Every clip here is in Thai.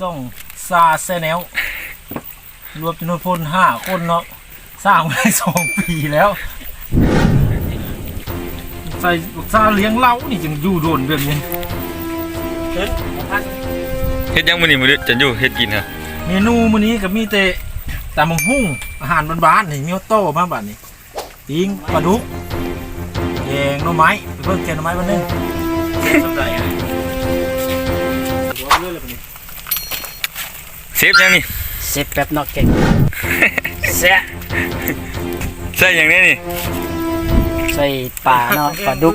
ส่งซาเซเนลรวมจำนวนพลห้าคนเนาะสร้างมาได้สองปีแล้ว ใส่ลูกซาเลี้ยงเล้านี่จึงอยู่โดนแบบนี้เฮ็ดพันเฮ็ดยังมื้อนี้มื้อนี้จะอยู่เฮ็ดกินฮะเมนูมื้อนี้ก็มีแต่ตำบักหุ่งอาหารบ้านๆนี่มีออโต้มาบัดนี้ปิ้งปลาดุกแกงหน่อไม้ไปเพิ่มแกงหน่อไม้มาหนึงสำไรอะหั ซฟยังนี่เซฟแป๊บเนอกเก่งแซะใส่ยังนี้นี่ใส่ปลาเนาะปลาดุก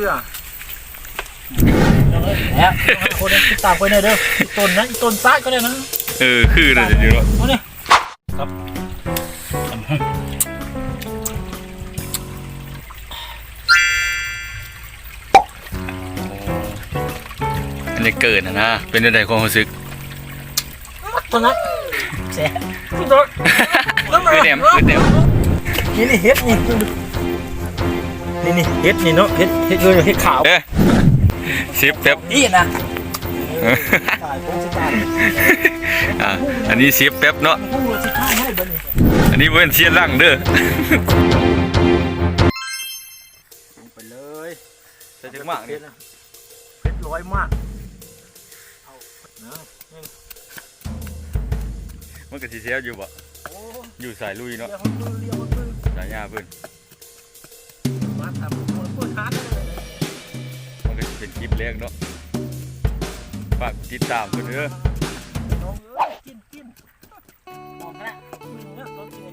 แล้วคนนั้นติดตามไปหน่อยเด้ออีต้นนะอีต้นซ้ายก็ได้นะเออคือเลยจะอยู่เนาะเอาเนี่ยอันนี้เกิดนะนะเป็นจังไดความรู้สึก ต้นนั้นแซะต้นนั้นคือแหนมคือแหนมนี่นี่เฮ็ดนี่นี่นี่เฮ็ดนี่เนาะเฮ็ดเฮ็ดเลยเฮ็ดขาวเด้อเซฟแป๊บนี่นะตายคงสิตายอะอันนี้เซฟแป๊บเนาะพูดสิข้าให้เบิ่นี่อันนี้เว้นเสียนหลังเด้อไปเลยใส่ถึงมากเฮ็นี่ดนะเฮ็ดร้อยมาก เอานะนี่ มันก็สิเสียอยู่บ่โอ้อยู่สายลุยเรียเนาะกมันเพิ่นเรียกมันเพิ่นสายหญ้าเพิ่นมาทำมันเพิ่นหาได้เลยมันก็สิเป็นคลิปแรกเนาะฝากติดตามเพิ่นเด้อน้องเอ้ยกินกินมองนะกินเนี่ยต้องกิน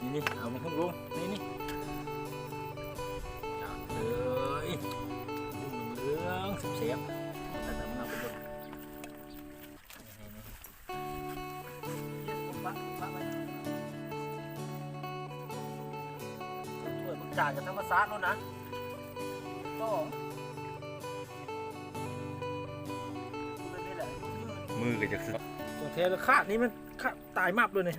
นี่นี่เอามาพุ่งลงนี่ จ่ายจากธรรมศาสตร์แล้วนะก็พูดไปนี่แหละยืนมือก็จะสของแท้แล้วคาดนี้มันคาดตายมากเลยเนี่ย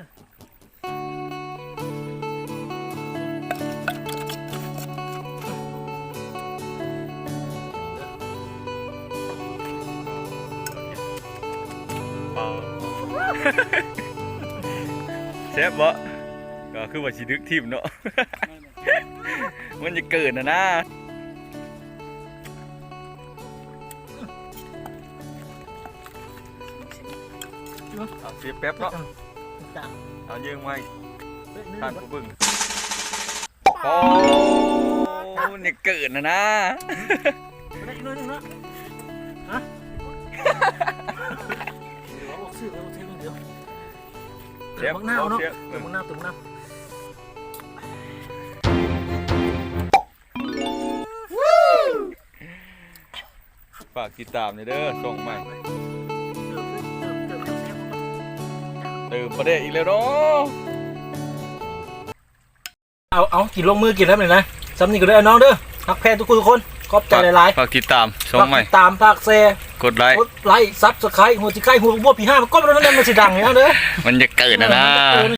เปล่าเซฟบ่ก็คือว่าสิดึกทีมเนาะ มันจะเกิดนะนะเอาเสียแป๊บเนาะจังเอายิงไว้เฮ้ยนี่ท่านมันผู้เบิ่งโอ้มันจะเกิดนะนะได้อีกหน่อยหนึงนะฮะเดี๋ยวเอาซื้อเอาเทปนึงเดียวเซเดี๋ยวฟมังนาวเนาะเซฟเดี๋ยวมังนาวตัวมังนา ฝากติดตามหน่อยเด้อส่งใหม่เติมเติมเติมเติมเซฟเติมประเด็อีกแล้วเนาะเอาเอากินลงมือกินแล้วเลยนะสำนีก็ได้น้องเด้อฮักแพนทุกคนทุกคนขอบใจหลายฝากติดตามๆส่งใหม่ฝากติดตามฝากแชร์กดไลค์กดไลค์ซับสไครต์หัวจิไข่หัวบัวปีห้ามันก็มันนั่นมันสิดังอย่างนั้นเด้อมันจะเกิดนะนะ